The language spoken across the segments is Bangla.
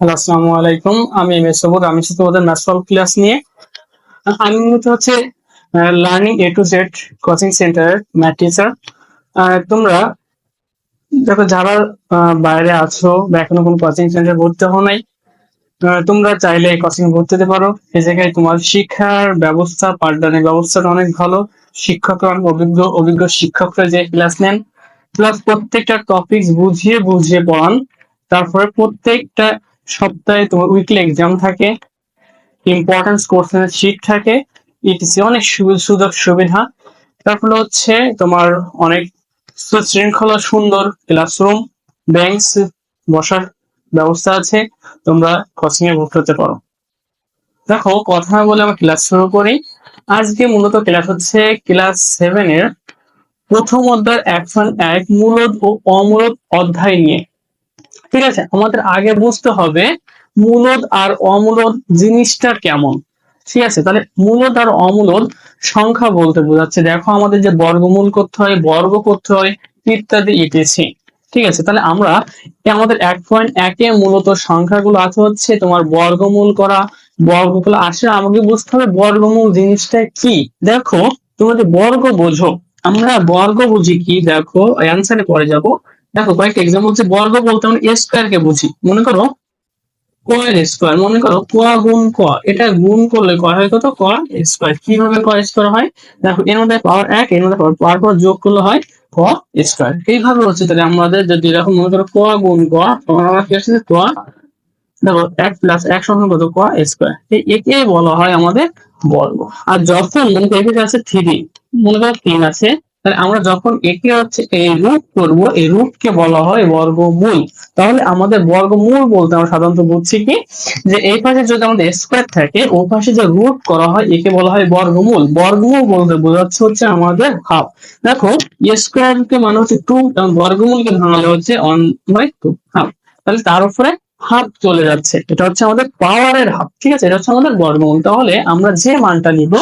হ্যালো আসসালামু আলাইকুম, আমি এম এস সবুজ আমি তোমাদের ম্যাথ সলভ ক্লাস নিয়ে। আমি মূলত হচ্ছে learning A to Z coaching centre math teacher তোমরা, দেখো যারা বাইরে আছো বা এখনও কোনো কোচিং সেন্টার ভর্তি হও নাই তোমরা চাইলে কোচিং ভর্তি হতে পারো। এই জায়গায় তোমার শিক্ষার ব্যবস্থা, পাঠদানের ব্যবস্থাটা অনেক ভালো। শিক্ষকরা, অভিজ্ঞ অভিজ্ঞ শিক্ষকরা যে ক্লাস নেন প্লাস প্রত্যেকটা টপিক বুঝিয়ে বুঝিয়ে পড়ান। তারপরে প্রত্যেকটা সপ্তাহে তোমার উইকলি এক্সাম থাকে ইম্পর্টেন্স কোর্সের শিট থাকে ইটিসি অনেক সুযোগ সুবিধা। তারপরে হচ্ছে তোমার অনেক শৃঙ্খলা সুন্দর ক্লাসরুম বেঞ্চ বসার ব্যবস্থা আছে, তোমরা কোচিং এ ভর্তি হতে পারো। দেখো, কথা বলে আমরা ক্লাস শুরু করি। আজকে মূলত ক্লাস হচ্ছে ক্লাস সেভেন এর প্রথম অধ্যায় এক এক মূলদ ও অমূলদ অধ্যায় নিয়ে। ঠিক আছে? আমাদের আগে বুঝতে হবে মূলদ আর অমূলদ জিনিসটা কেমন। ঠিক আছে? তাহলে মূলদ আর অমূলদ সংখ্যা বলতে বোঝাচ্ছে, দেখো আমাদের যে বর্গমূল করতে হয়, বর্গ করতে হয়, ইত্যাদি ইত্যাদি ঠিক আছে? তাহলে আমরা আমাদের এক পয়েন্ট একে মূলত সংখ্যাগুলো আছে হচ্ছে তোমার বর্গমূল করা বর্গগুলো আসে, আমাকে বুঝতে হবে বর্গমূল জিনিসটা কি। দেখো, তোমাদের বর্গ বোঝো। আমরা বর্গ বুঝি কি? দেখো অ্যান্সারে পরে যাব। দেখো কয়েকটা এক্সাম্পল হচ্ছে বর্গ বলতে আমরা এ স্কোয়ার কে বুঝি। মনে করো ক স্কোয়ার মনে করো ক গুণ ক, এটা গুণ করলে ক হয় কত? ক স্কোয়ার কীভাবে ক স্কোয়ার হয়? দেখো এর মধ্যে পাওয়ার এক এর মধ্যে পাওয়ার পাওয়ার পর যোগ করলে হয় ক স্কোয়ার এইভাবে হচ্ছে তাহলে আমাদের যদি এরকম মনে করো ক গুণ ক, তখন আমরা কি আসছে? ক। দেখো এক প্লাস এক সমান কত? ক স্কোয়ার একে বলা হয় আমাদের বর্গ। আর যখন মনে করো আছে থ্রি মনে করো তিন আছে তাহলে আমরা যখন একে হচ্ছে এই রূপ করব, এই রূপকে বলা হয় বর্গমূল। তাহলে আমাদের বর্গমূল বলতে আমরা সাধারণত বুঝছি কি? যে এই পাশে যদি আমাদের স্কোয়ার থাকে, ও পাশে যে রুট করা হয়, একে বলা হয় বর্গমূল। বর্গমূল বলতে বোঝাচ্ছে হচ্ছে আমাদের হাফ দেখো স্কোয়ার কে মানে হচ্ছে টু বর্গমূলকে ভাঙালে হচ্ছে অন বাই টু হাফ তাহলে তার উপরে হাফ চলে যাচ্ছে। এটা হচ্ছে আমাদের পাওয়ারের হাফ ঠিক আছে? এটা হচ্ছে আমাদের বর্গমূল তাহলে আমরা যে মানটা নিব,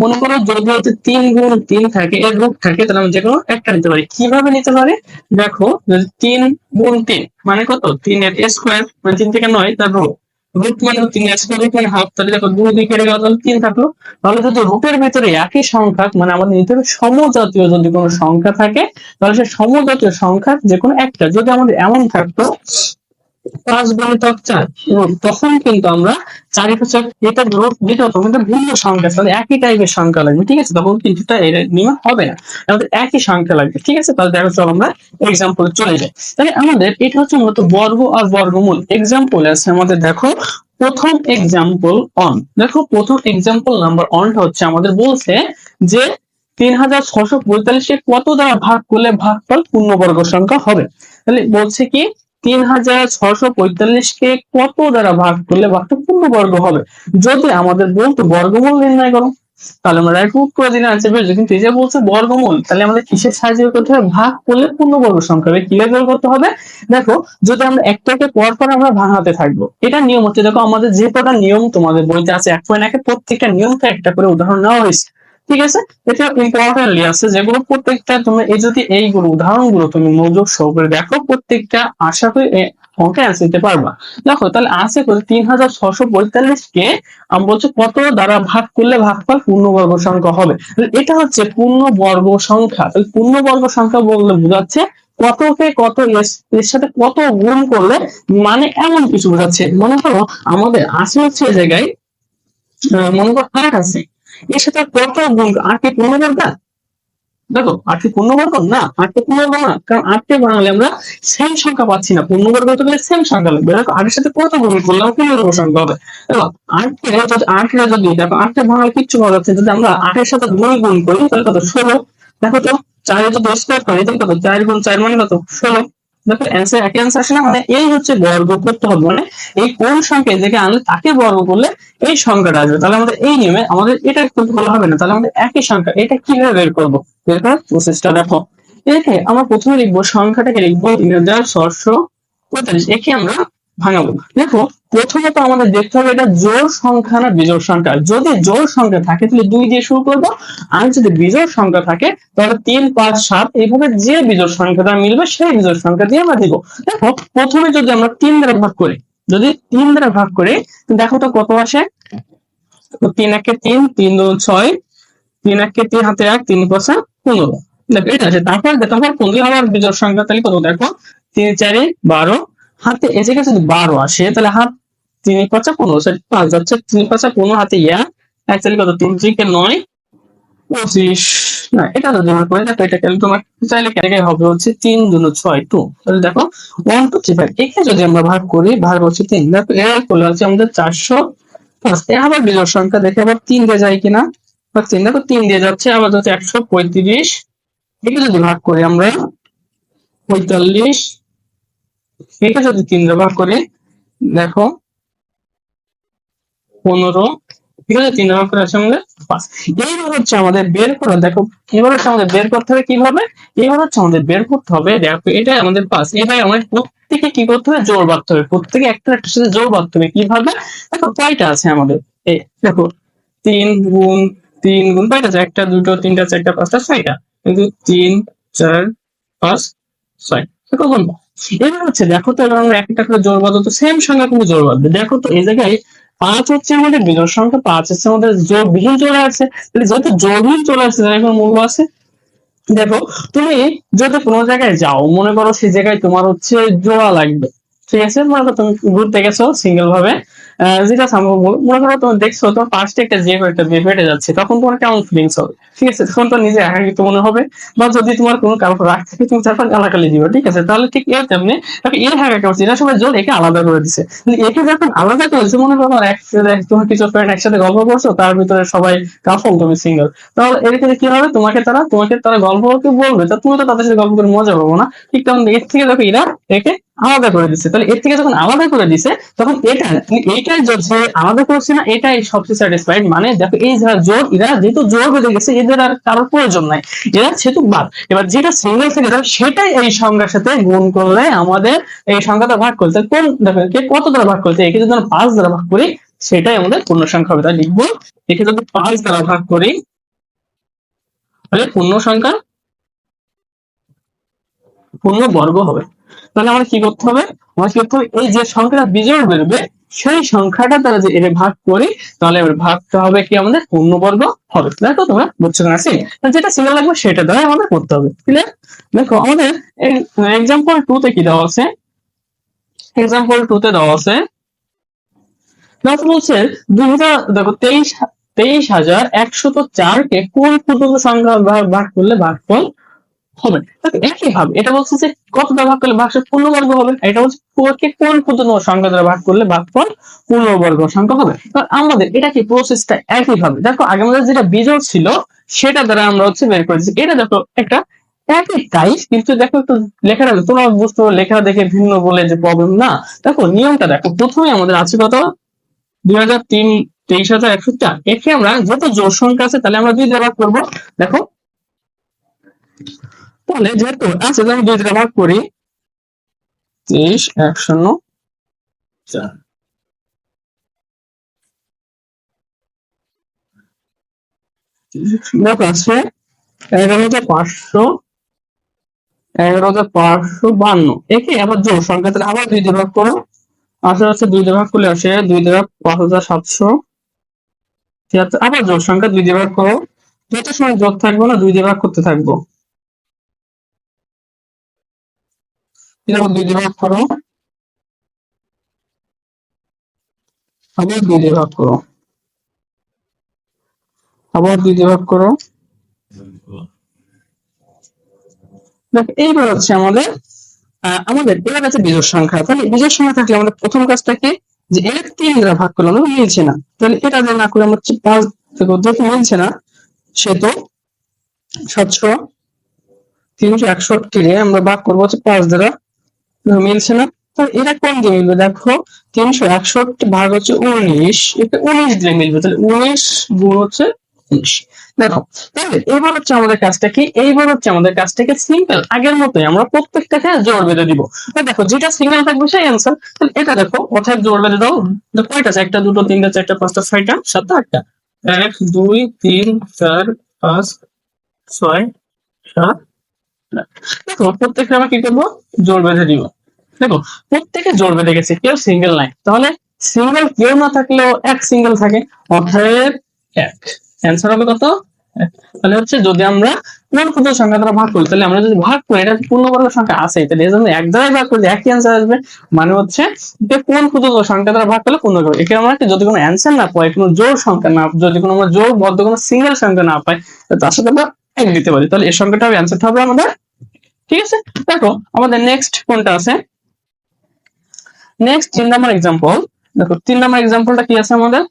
মনে করো যদি হচ্ছে তিন গুণ তিন থাকে, এর রূপ থাকে, তাহলে আমরা যে কোনো একটা নিতে পারি। কীভাবে নিতে পারি? দেখো, যদি তিন গুণ তিন মানে কত? তিন এর স্কোয়ার মানে তিন থেকে নয়, তার রূপ। রুট মানে তিন স্কোয়ার হাফ তাহলে দেখো, দুই দিকে গেল তাহলে তিন থাকল। তাহলে যদি রুটের ভিতরে একই সংখ্যা মানে আমাদের নিতে হবে সমজাতীয় যদি কোনো সংখ্যা থাকে, তাহলে সে সমজাতীয় সংখ্যা যে কোনো একটা, যদি আমাদের এমন থাকতো পাঁচ গুণিতক চার। তখন কিন্তু আমরা চারি পাঁচ এটা রূপ দিতে হতো কিন্তু ভিন্ন সংখ্যা, তাহলে একই টাইপের সংখ্যা লাগবে, ঠিক আছে? তখন কিন্তু এটা নিয়ম হবে না। আমাদের একই সংখ্যা লাগবে, ঠিক আছে? তাহলে দেখো, চলো আমরা এক্সাম্পল চলে যাই। তাহলে আমাদের এটা হচ্ছে মূলত বর্গ আর বর্গমূল। এক্সাম্পল আছে আমাদের, দেখো, প্রথম এক্সাম্পল অন দেখো, প্রথম এক্সাম্পল নাম্বার অনটা হচ্ছে আমাদের বলছে যে তিন হাজার ছশো পঁয়তাল্লিশকে কত দ্বারা ভাগ করলে ভাগফল পূর্ণবর্গ সংখ্যা হবে? তাহলে বলছে কি তিন হাজার ছশো পঁয়তাল্লিশকে কত দ্বারা ভাগ করলে ভাগটা পূর্ণবর্গ হবে? যদি আমাদের বলতো বর্গমূল নির্ণয় করো, তাহলে আমরা রাইট মুভ করে দিলে আনসার পেয়ে যাব। কিন্তু এই যে বলছে বর্গমূল, তাহলে আমাদের কিসের সাহায্যে করতে হবে? ভাগ করলে পূর্ণবর্গ সংখ্যা হবে কীভাবে বের করতে হবে? দেখো, যদি আমরা একটাকে পর পর আমরা ভাঙাতে থাকব, এটা নিয়ম হচ্ছে, দেখো, আমাদের যে কটা নিয়ম তোমাদের বইতে আছে, এক পয়েন্ট একে প্রত্যেকটা নিয়মটা একটা করে উদাহরণ নেওয়া হয়েছে। ঠিক আছে? এটা ইম্পর্টেন্টলি আছে যেগুলো প্রত্যেকটা তুমি, এই যদি এইগুলো, উদাহরণগুলো তুমি মনোযোগ সহকারে দেখো, প্রত্যেকটা আশা করি অঙ্কে অ্যান্সার দিতে পারবা। দেখো, তাহলে আছে করে তিন হাজার ছশো পঁয়তাল্লিশ কে আমি বলছি কত দ্বারা ভাগ করলে ভাগফল পূর্ণবর্গ সংখ্যা হবে? এটা হচ্ছে পূর্ণবর্গ সংখ্যা। তাহলে পূর্ণবর্গ সংখ্যা বললে বোঝাচ্ছে কতকে কত এর- সাথে কত গুণ করলে মানে এমন কিছু বোঝাচ্ছে। মনে করো আমাদের আছে হচ্ছে জায়গায় মনে করো আট আছে। এর সাথে কত গুণ? আটকে পূর্ণবর্গ দেখো আটকে পূর্ণবর্গ না আটকে পূর্ণবর্গ না, কারণ আটকে বানালে আমরা সেম সংখ্যা পাচ্ছি না। পূর্ণবর্গ হতে গেলে সেম সংখ্যা লাগবে। দেখো আটের সাথে কত গুণ করলাম পূর্ণবর্গ সংখ্যা হবে? দেখো আটকে আটকে যদি দেখো আটকে ভাঙালে কিচ্ছু পাওয়া যাচ্ছে যদি আমরা আটের সাথে দুই গুণ করি, তাহলে কত? ষোলো। দেখো তো, চারে যদি স্কোয়ার করি, তাহলে কত? চার গুণ চার মানে কত? ষোলো। দেখো অ্যান্সার একই অ্যান্সার আসে না মানে এই হচ্ছে বর্গ করতে হবে মানে এই কোন সংখ্যা থেকে আনলে তাকে বর্গ করলে এই সংখ্যাটা আসবে। তাহলে আমাদের এই নিয়মে আমাদের এটা করতে বলা হবে না, তাহলে আমাদের একই সংখ্যা, এটা কীভাবে বের করব? বের করার প্রসেসটা দেখো। একে আমরা প্রথমে লিখব, সংখ্যাটাকে লিখব তিন হাজার ছশো পঁয়তাল্লিশ। একে আমরা ভাঙাবো। দেখো, প্রথমত আমাদের দেখতে হবে এটা জোড় সংখ্যা না বিজোড় সংখ্যা। যদি জোড় সংখ্যা থাকে, তাহলে দুই দিয়ে শুরু করব। আর যদি বিজোড় সংখ্যা থাকে, তাহলে তিন, পাঁচ, সাত, এইভাবে যে বিজোড় সংখ্যাটা মিলবে, সেই বিজোড় সংখ্যা দিয়ে আমরা দিব। দেখো, প্রথমে যদি আমরা তিন দ্বারা ভাগ করি, যদি তিন দ্বারা ভাগ করি, দেখো তো কত আসে? তিন একে তিন তিন দু ছয়, তিন একে তিন হাতে এক, তিন পাঁচা পনেরো। দেখো, এটা আছে তারপর দেখো পনেরো আবার বিজোড় সংখ্যা, তাহলে কত? দেখো, তিন, চারে, বারো হাতে এ জায়গায় যদি বারো আসে, তাহলে হাত তিন পাঁচা পনেরো সেটা পাঁচ যাচ্ছে, তিন পাঁচা পনেরো, হাতে ইয়া অ্যাকচুয়ালি কত, তিন থেকে নয়, পঁচিশ, না, এটা যদি আমরা করে দেখো, এটা কেন তোমার চাইলে কেটে হবে হচ্ছে তিন দুনো ছয় টু, তাহলে দেখো ওয়ান টু থ্রি ফাইভ একে যদি আমরা ভাগ করি, ভাগ হচ্ছে তিন, দেখো এর করলে হচ্ছে আমাদের চারশো পাঁচ, এ আবার বিজোড় সংখ্যা দেখে আবার তিন দিয়ে যায় কিনা, বা তিন, দেখো, তিন দিয়ে যাচ্ছে, আবার হচ্ছে একশো পঁয়ত্রিশ এটা যদি ভাগ করি আমরা পঁয়তাল্লিশ এটা যদি তিন ভাগ করি, দেখো, পনেরো, ঠিক আছে, তিন ভাগ করে আমাদের পাঁচ। এইবার হচ্ছে আমাদের বের করা, দেখো এবার হচ্ছে আমাদের বের করতে হবে কীভাবে? এবার হচ্ছে আমাদের বের করতে হবে, দেখো এটা আমাদের পাঁচ। এবার আমাদের প্রত্যেকে কি করতে হবে? জোর বাঁধতে হবে। প্রত্যেকে একটা একটা সাথে জোর বাঁধতে হবে। কীভাবে? দেখো, কয়টা আছে আমাদের? এই দেখো, তিন গুণ তিন গুণ, কয়টা আছে? একটা, দুটো, তিনটা, চারটা, পাঁচটা, ছয়টা। কিন্তু তিন, চার, পাঁচ, ছয়। দেখো, গুণ এবার হচ্ছে দেখো তো এবার আমরা একটা করে জোর বাঁধো তো সেম সংখ্যা কিন্তু জোর বাঁধবে। দেখো তো এই জায়গায় পাঁচ হচ্ছে আমাদের বিজোড় সংখ্যা, পাঁচ হচ্ছে আমাদের জোর বিহীন চলে আসছে। তাহলে যেহেতু জোরবিহীন চলে আসছে তার এখন মূল্য আছে। দেখো, তুমি যদি কোনো জায়গায় যাও, মনে করো সেই জায়গায় তোমার হচ্ছে জোড়া লাগবে। ঠিক আছে? মনে তুমি ঘুরতে গেছো সিঙ্গেল ভাবে। যেটা সম্ভব মনে করো তুমি দেখছ, তোমার পাশে একটা জেব একটা জেব হেঁটে যাচ্ছে। তখন তোমার কেমন ফিলিংস হবে? ঠিক আছে, তখন তো নিজে একাকিত্ব মনে হবে। বা যদি তোমার কোনো কারও রাগ থাকে, তুমি তারপর গালাগালি দিবে, ঠিক আছে? তাহলে ঠিক এর তেমনি তাকে এর হ্যাঁ করছে। এরা সবাই জোর একে আলাদা করে দিছে। একে যখন আলাদা করেছে মনে করো তোমার কিছু ফ্রেন্ড একসাথে গল্প করছ, তার ভিতরে সবাই কাফল তুমি সিঙ্গেল তাহলে এর ক্ষেত্রে কি হবে? তোমাকে তারা তোমাকে তারা গল্প করতে বলবে। তা তুমি তো তাদের সাথে গল্প করে মজা পাবো না। ঠিক তখন এর থেকে দেখো এরা একে আলাদা করে দিচ্ছে তাহলে এর থেকে যখন আলাদা করে দিছে, তখন এটা এইটাই যে আলাদা করছে না এটাই সবচেয়ে স্যাটিসফাইড মানে দেখো এই যারা জোর, এরা যেহেতু জোর বেঁধে গেছে, এদের আর কারোর প্রয়োজন নাই। এরা সেহেতু বাদ। এবার যেটা সিঙ্গেল থেকে যাবে, সেটাই এই সংখ্যার সাথে গুণ করলে আমাদের এই সংখ্যাটা ভাগ করতে কোন দেখো, কে কত দ্বারা ভাগ করতে, একে যদি আমরা পাঁচ দ্বারা ভাগ করি, সেটাই আমাদের পূর্ণ সংখ্যা হবে। তাই লিখব, একে যদি পাঁচ দ্বারা ভাগ করি, তাহলে পূর্ণ সংখ্যা পূর্ণ বর্গ হবে। তাহলে আমরা কি করতে হবে? আমরা কি করতে হবে? এই যে সংখ্যাটা বিজোড় বেরোবে সেই সংখ্যাটা তারা যে এর ভাগ করি, তাহলে এবার ভাগটা হবে কি আমাদের? পূর্ণবর্গ হবে। দেখো তোমরা বুঝছ না? আছে যেটা সিঙ্গেল লাগবে সেটা দ্বারা আমাদের করতে হবে। ক্লিয়ার দেখো, আমাদের এক্সাম্পল টু তে কি দেওয়া আছে? এক্সাম্পল টু তে দেওয়া আছে। দেখো বলছে দুই হাজার দেখো, তেইশ তেইশ হাজার একশত চারকে কোন ক্ষুদ্র সংখ্যা ভাগ করলে ভাগফল হবে। একই ভাবে, এটা বলছে যে কত দ্বারা ভাগ করলে ভাগশেষ পূর্ণবর্গ হবে এটা বলছে কোনকে কোন ক্ষুদ্র সংখ্যা দ্বারা ভাগ করলে ভাগফল পূর্ণবর্গ সংখ্যা হবে। আমাদের এটা কি প্রসেসটা একই ভাবে? দেখো, আগে আমাদের যেটা বিজোড় ছিল, সেটা দ্বারা আমরা হচ্ছে বের করেছি। এটা দেখো, একটা একই টাইপ কিন্তু দেখো একটু লেখাটা তোমরা বুঝতে পারো লেখা দেখে ভিন্ন বলে যে প্রবলেম না। দেখো, নিয়মটা দেখো। প্রথমে আমাদের আছে কত? দুই হাজার তিন, তেইশ হাজার একশো চার। একে আমরা যত জোর সংখ্যা আছে, তাহলে আমরা দুই দ্বারা করব। দেখো তাহলে যেহেতু আছে তাহলে দুই দ্বারা ভাগ করি তেইশ এক শূন্য আছে এগারো হাজার পাঁচশো এগারো হাজার পাঁচশো বান্ন। একে আবার জোর সংখ্যা, তাহলে আবার দুই দিয়ে ভাগ করো। আসলে হচ্ছে দুই দিয়ে ভাগ করলে আসে দুই দিয়ে ভাগ পাঁচ হাজার সাতশো। তিয়াত্তর আবার জোর সংখ্যা দুই ভাগ করো। যত সময় যোগ থাকব না, দুই দিয়ে ভাগ করতে থাকব। এরকম দুই ভাগ করো। আবার দুই দিয়ে ভাগ করো। আবার দুই দিয়ে ভাগ করো। দেখ, এইবার হচ্ছে আমাদের আমাদের এবার আছে বিজোড় সংখ্যা। তাহলে বিজোড় সংখ্যা থাকলে আমাদের প্রথম কাজটা কি যে এর তিন দ্বারা ভাগ করলাম মিলছে না। তাহলে এটা দিয়ে না করে আমরা পাঁচ যেহেতু মিলছে না। সেহেতু সাতশো, তিনশো একষট্টি আমরা ভাগ করব হচ্ছে পাঁচ দ্বারা। মিলছে না। তাহলে এটা কোন দিয়ে মিলবে? দেখো, তিনশো একষট্টি ভাগ হচ্ছে উনিশ। এটা উনিশ দিয়ে মিলবে, তাহলে উনিশ গুণ হচ্ছে উনিশ দেখো, তাহলে এবার হচ্ছে আমাদের কাজটা কি? এইবার হচ্ছে আমাদের কাজটাকে সিম্পল, আগের মতোই আমরা প্রত্যেকটাকে জোর বেঁধে দিব। দেখো, যেটা সিঙ্গেল থাকবে সেই অ্যান্সার তাহলে এটা দেখো, অর্থাৎ জোর বেঁধে দাও। কয়টা? আছে একটা দুটো, তিনটা, চারটা, পাঁচটা, ছয়টা, সাতটা, আটটা। এক, দুই, তিন, চার, পাঁচ, ছয়, সাত দেখো, প্রত্যেকটা আমরা কি করব? জোর বেঁধে দিব। দেখো, প্রত্যেকে জোর বেঁধে গেছে, কেউ সিঙ্গেল নাই। তাহলে সিঙ্গেল কেউ না থাকলেও এক সিঙ্গেল থাকে, অর্থাৎ এক। অ্যান্সার হবে কত? তাহলে হচ্ছে যদি আমরা ক্ষুদ্র সংখ্যা দ্বারা ভাগ করি, তাহলে আমরা যদি ভাগ করি, এটা পূর্ণবর্গ সংখ্যা আছে তাহলে এই এক দ্বারা ভাগ করলে একই অ্যান্সার আসবে। মানে হচ্ছে যে কোন ক্ষুদ্র সংখ্যা দ্বারা ভাগ করলে পূর্ণবর্গ এখানে আমরা যদি কোনো অ্যান্সার না পাই, কোনো জোর সংখ্যা না, যদি কোনো আমরা জোর বদ্ধ কোনো সিঙ্গেল সংখ্যা না পাই, তার সাথে আমরা এক দিতে পারি। তাহলে এই সংখ্যাটা হবে অ্যান্সারটা হবে আমাদের ঠিক আছে? দেখো, আমাদের নেক্সট কোনটা আছে? নেক্সট তিন নম্বর এক্সাম্পল দেখো, তিন নম্বর এক্সাম্পলটা কি আছে আমাদের?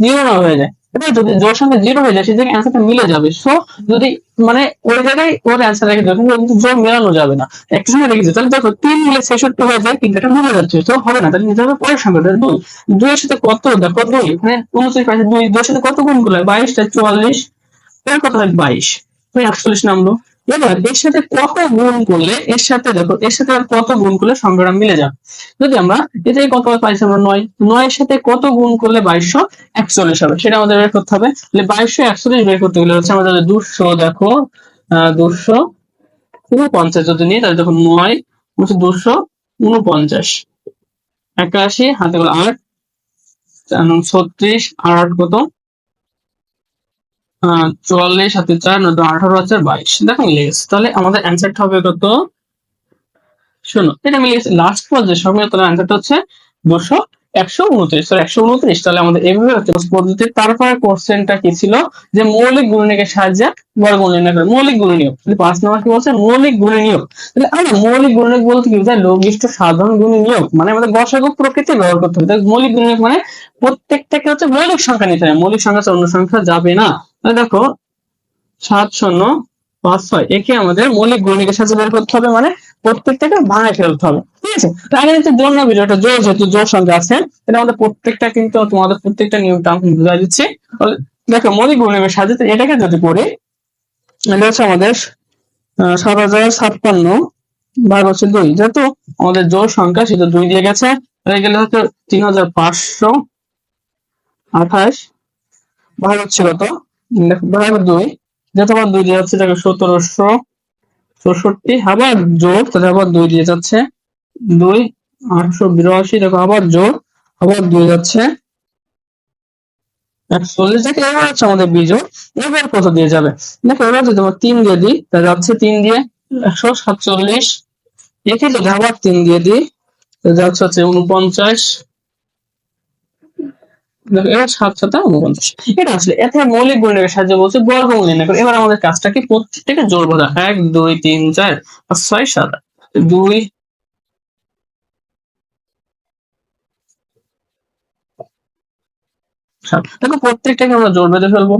জিরো না হয়ে যায়। এটা যদি জোর সঙ্গে জিরো হয়ে যায় সেই জায়গায় অ্যান্সারটা মিলে যাবে। সো যদি মানে জায়গায় ওর অ্যান্সার রেখে কিন্তু জোর মেলানো যাবে না। একটা সময় রেখেছে তাহলে দেখো, তিন মিলে ছেষট্টি হয়ে যায়, কিন্তু মিলে যাচ্ছে। তো হবে না, তাহলে নিতে হবে পরের সংখ্যাটা দুই। দুইয়ের সাথে কত, দেখো, দুই এখানে উনত্রিশ পাইছে দুই। দুইয়ের সাথে কত গুণগুলো বাইশটা চুয়াল্লিশ। এর কত হয়? বাইশ। একচল্লিশ নামলো। এবার এর সাথে কত গুণ করলে, এর সাথে দেখো, এর সাথে আর কত গুণ করলে সংখ্যাটা মিলে যাবে? যদি আমরা, এটাই কত পাইছি আমরা? নয়। নয়ের সাথে কত গুণ করলে বাইশশো একচল্লিশ হবে? সেটা আমাদের বের করতে হবে। তাহলে বাইশশো একচল্লিশ বের করতে গেলে হচ্ছে আমাদের দুশো, দেখো দুশো উনপঞ্চাশ যদি নিই, তাহলে দেখো নয়, হচ্ছে দুশো উনপঞ্চাশ। একাশি, হাতে করে আট ছত্রিশ আর আট কত? চুয়াল্লিশ হাতে চার, নয় আঠারো আছে, বাইশ। দেখো মিলে গেছে। তাহলে আমাদের অ্যান্সারটা হবে কত? শোনো এটা মিলে গেছে। লাস্ট পর্যায়ে সব মিলে তাহলে অ্যান্সারটা হচ্ছে দুশো একশো উনত্রিশ সরি একশো উনত্রিশ, তাহলে আমাদের এভাবে হচ্ছে পদ্ধতি তারপরে কোশ্চেনটা কি ছিল? যে মৌলিক গুণনীয়কের সাহায্যে বর্গ নির্ণয় করে মৌলিক গুণনীয়ক। পাঁচ নম্বর কি বলছে? মৌলিক গুণনীয়ক। তাহলে আমরা মৌলিক গুণনীয়ক বলতে কি বোঝায়? লঘিষ্ঠ সাধারণ গুণনীয়ক। মানে আমাদের গসাগু প্রকৃতি ব্যবহার করতে হবে। মৌলিক গুণনীয়ক মানে প্রত্যেকটাকে হচ্ছে মৌলিক সংখ্যা নিতে হবে। মৌলিক সংখ্যা অন্য সংখ্যা যাবে না। তাহলে দেখো, সাত শূন্য, পাঁচ ছয়, একে আমাদের মৌলিক গুণনীয়কের সাহায্যে বের করতে হবে। মানে প্রত্যেকটাকে ভাঙায় ফেলতে হবে, ঠিক আছে? আগে জোর না ভিডিওটা, জোর যেহেতু জোর সংখ্যা আছে এটা আমাদের প্রত্যেকটা কিন্তু তোমাদের প্রত্যেকটা নিয়মটা আমি বুঝাই দিচ্ছি। দেখো, মৌলিক গুণনীয়কের সাহায্যে তো এটাকে যদি করি, এটা হচ্ছে আমাদের সাত হাজার ছাপ্পান্ন ভাগ হচ্ছে দুই। যেহেতু আমাদের জোর সংখ্যা সেটা দুই দিয়ে গেছে হয়ে গেলে হচ্ছে তিন হাজার পাঁচশো আঠাশ ভাগ হচ্ছে কত? ভাগ দুই। যেহেতু আবার দুই দিয়ে যাচ্ছে দেখো সতেরোশো চৌষট্টি, আবার জোর, তাহলে আবার দুই দিয়ে যাচ্ছে। দুই, আটশো বিরাশি, দেখো আবার জোর, আবার দুই যাচ্ছে। একচল্লিশ, দেখো এবার হচ্ছে আমাদের বিজোড় এবার কত দিয়ে যাবে? দেখো এবার যদি তোমার তিন দিয়ে দিই, তাহলে যাচ্ছে তিন দিয়ে একশো সাতচল্লিশ। একে যদি আবার তিন দিয়ে দিই, তাহলে যাচ্ছে হচ্ছে উনপঞ্চাশ। এটা আসলে এতে মৌলিক গুণের সাহায্যে বলছে বর্গ এবার আমাদের কাজটা কি প্রত্যেকটাকে জোর বোঝা। এক, দুই, তিন, চার, পাঁচ, ছয়, সাত দুই দেখো, প্রত্যেকটাকে আমরা জোর বেঁধে ফেলব।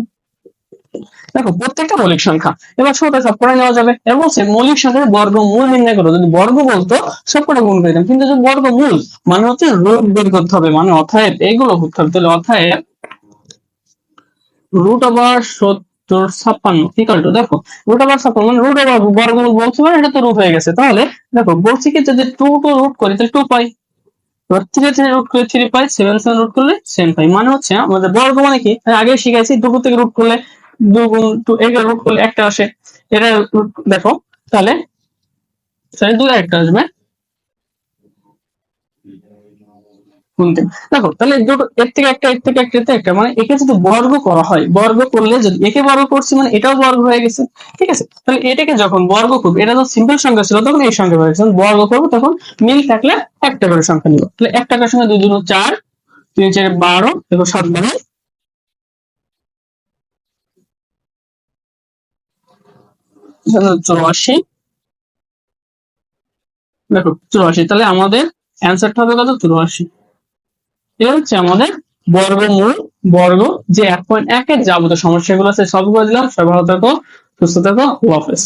দেখো, প্রত্যেকটা মৌলিক সংখ্যা। এবার ছোট, সব করে নেওয়া যাবে। এবার বলছে, মৌলিক সংখ্যার বর্গমূল নির্ণয় করো। যদি বর্গ বলতো, সব করে গুণ করে দিতাম কিন্তু যদি বর্গমূল মানে হচ্ছে রুট বের করতে হবে মানে অথায় এইগুলো করতে হবে, তাহলে অথায় রুট আবার সত্তর ছাপ্পান্ন ইকাল টু দেখো, রুট আবার ছাপ্পান্ন মানে রুট আবার বর্গমূল বলছে মানে এটা তো রুট হয়ে গেছে। তাহলে, দেখো, বলছি কি যদি টু টু রুট করি, তাহলে টু পাই। থ্রি থ্রি রুট করে থ্রি পাই সেভেন সেভেন রুট করলে সেভেন পাই। মানে হচ্ছে আমাদের বর্গ মানে কি? আগে শিখাইছি, দুটো থেকে রুট করলে দু গুণ রুট করলে একটা আসে। এটা root দেখো, তাহলে তাহলে দুই একটা আসবে। দেখো, তাহলে দুটো, এর থেকে একটা, এর থেকে একটা থেকে একটা মানে একে যদি বর্গ করা হয়, বর্গ করলে যদি একে বর্গ করছি মানে এটাও বর্গ হয়ে গেছে। ঠিক আছে? তাহলে এটাকে যখন বর্গ করব, এটা তো সিম্পল সংখ্যা ছিল, তখন এই সংখ্যা গেছে যখন বর্গ করব, তখন মিল থাকলে একটা করে সংখ্যা নিব। তাহলে এক টাকার সঙ্গে দুই দুটো চার, তিন চার বারো, দেখো সাত বারো। চুরাশি দেখো চুরাশি তাহলে আমাদের অ্যান্সারটা হবে কত? চুরাশি এটা হচ্ছে আমাদের বর্গমূল, বর্গ, যে এক পয়েন্ট একের যাবতীয় সমস্যাগুলো আছে, সবগুলো দিলাম। সবাই ভালো থাকো, সুস্থ থাকো হাফেজ।